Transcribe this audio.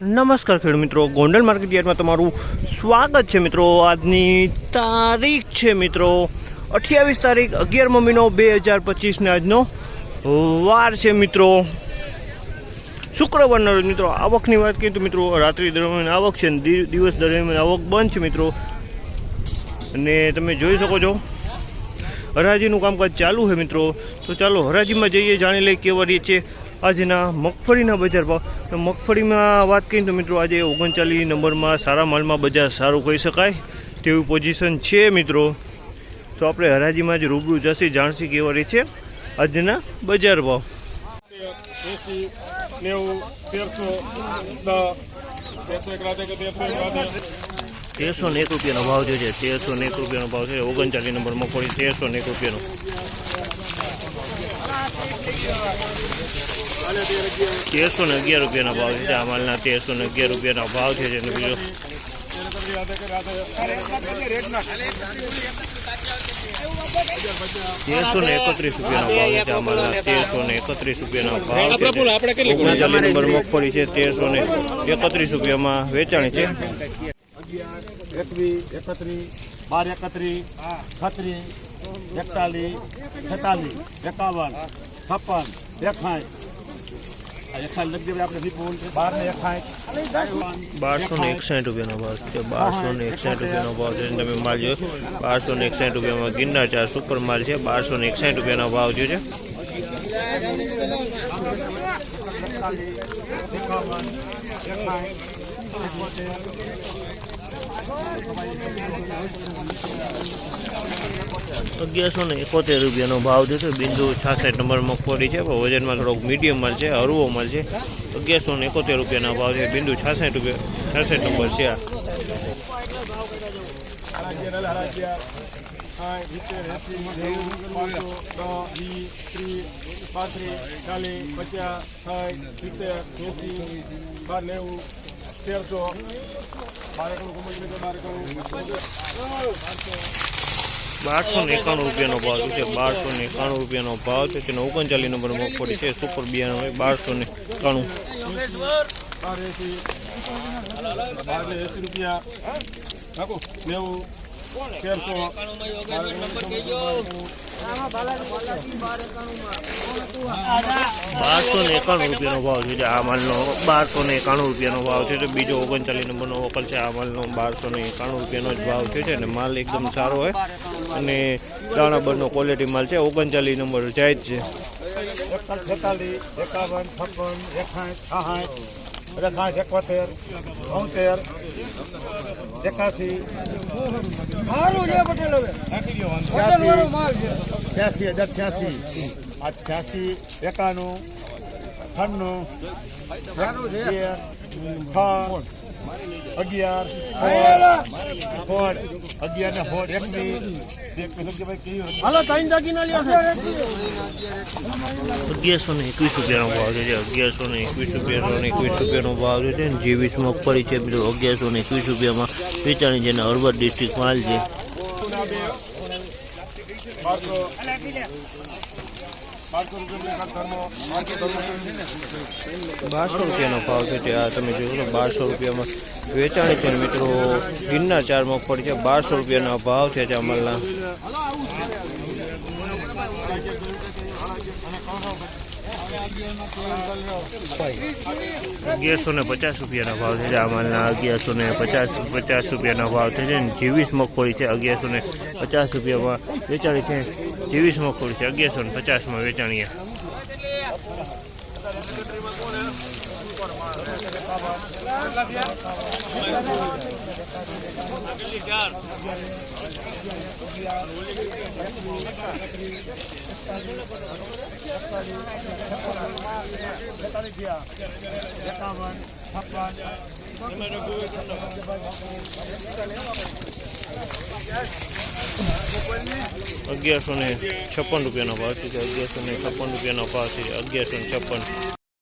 નમસ્કાર ખેડૂત મિત્રો, ગોંડલ માર્કેટ યાર્ડમાં તમારું સ્વાગત છે મિત્રો. આજની તારીખ છે મિત્રો, અઠ્યાવીસ તારીખ અગિયારમો મહિનો બે હજાર પચીસને આજનો વાર છે મિત્રો. શુક્રવારના રોજ મિત્રો, આવકની વાત કરીએ તો મિત્રો, રાત્રિ દરમિયાન આવક છે દિવસ દરમિયાન આવક બંધ છે મિત્રો. અને તમે જોઈ શકો છો, હરાજીનું કામકાજ ચાલુ છે મિત્રો. તો ચાલો, હરાજીમાં જઈએ, જાણી લઈએ કેવા રીતે આજના મગફળીના બજાર ભાવ. તો મગફળીમાં વાત કરીએ તો મિત્રો આજે ઓગણચાલીસ નંબરમાં સારા માલમાં બજાર સારું કહી શકાય તેવી પોઝિશન છે મિત્રો. તો આપણે હરાજીમાં જ રૂબરૂ જશે, જાણશી કેવા રહી છે આજના બજાર ભાવ. નેવું, તેરસો તેરસો ને એક રૂપિયાનો ભાવ જે છે, તેરસો ને એક રૂપિયાનો ભાવ છે. ઓગણચાલીસ નંબર મગફળી તેરસો ને એક રૂપિયાનો. તેરસો ને અગિયાર રૂપિયાના ભાવ છે. આ માલના તેરસો ને અગિયાર રૂપિયાના ભાવ છે. જેનો બીજો તેરસો ને એકત્રીસ રૂપિયાના ભાવ છે. માલના તેરસો ને એકત્રીસ રૂપિયાનો ભાવ ઓગણચાલીસ નંબર મગફળી છે. તેરસો ને એકત્રીસ રૂપિયામાં વેચાણી છે. એકવીસ એકત્રીસ બાર એકત્રીસ છત્રીસ એકતાલીસ છેતાલીસ એકાવન છપ્પન એકાઠ બારસો ને એકસાઠ. રૂપિયાનો ભાવ છે. બારસો ને એકસાઠ રૂપિયાનો ભાવ છે. તમે માલ જોયો. બારસો ને એકસાઠ રૂપિયામાં ગિરનાર ચાર સુપર માલ છે. બારસો ને એકસાઠ રૂપિયાનો ભાવ જોયો છે અગિયારસો ને એકોતેર રૂપિયાનો ભાવ જે બિંદુ છાસઠ નંબર મગફળી છે પણ વજનમાં થોડોક મીડિયમ માલ છે હળવો માલ છે અગિયારસો ને એકોતેર રૂપિયાનો ભાવ છે બિંદુ છાસઠ રૂપિયા છાસઠ નંબર છે આ પાંત્રીસ ચાલીસ પચાસ સાઠ સિત્તેર એસી બાર નેવું તેરસો બારસો ને એકાણું રૂપિયાનો ભાવ છે બારસો ને એકાણું રૂપિયાનો ભાવ છે. તેનો ઓગણચાલીસ નંબર મગફળી છે સુપર બિયારણ હોય બારસો ને એકાણું. એસી. રૂપિયા. નેવું. તેરસો બાર બારસો ને એકાણું રૂપિયાનો ભાવ છે આ માલનો. બારસો ને એકાણું રૂપિયાનો ભાવ છે. બીજો ઓગણચાલીસ નંબરનો વકલ છે. આ માલનો બારસો ને એકાણું રૂપિયાનો જ ભાવ છે. અને માલ એકદમ સારો હોય અને દાણાબરનો ક્વોલિટી માલ છે. ઓગણચાલીસ નંબર જાય જ છે છપ્પન સાઠ એકોતેર બોતેર એકાસી છ્યાસી હજાર છ્યાસી. આ છ્યાસી એકાણું છન્નું છ અગિયાર ને અગિયારસો ને એકવીસ રૂપિયાનો ભાવ છે અગિયારસો ને એકવીસ રૂપિયાનો ને એકવીસ રૂપિયાનો ભાવ છે ને જેવીસ મગફળી છે બીજો અગિયારસો ને એકવીસ રૂપિયામાં વેચાણી છે અને હળવદ ડિસ્ટ્રિક્ટ માલ છે. બારસો રૂપિયાનો ભાવ છે ત્યાં તમે તો બારસો રૂપિયામાં વેચાણી છે મિત્રો ગિરનાર ચાર મગફળી છે, બારસો રૂપિયાનો ભાવ છે ત્યાં અમલના અગિયારસો ને પચાસ રૂપિયાનો ભાવ છે આ માલના અગિયારસો ને પચાસ પચાસ રૂપિયાનો ભાવ છે ને જીવીસ મગફળી છે અગિયારસો ને પચાસ રૂપિયામાં વેચાણી છે. જીવીસ મગફળી છે અગિયારસો ને પચાસમાં વેચાણી છે. એકાવન છપ્પન અગિયારસો ને છપ્પન રૂપિયાનો ભાવ છે અગિયારસો ને છપ્પન રૂપિયાનો ભાવ છે અગિયારસો ને છપ્પન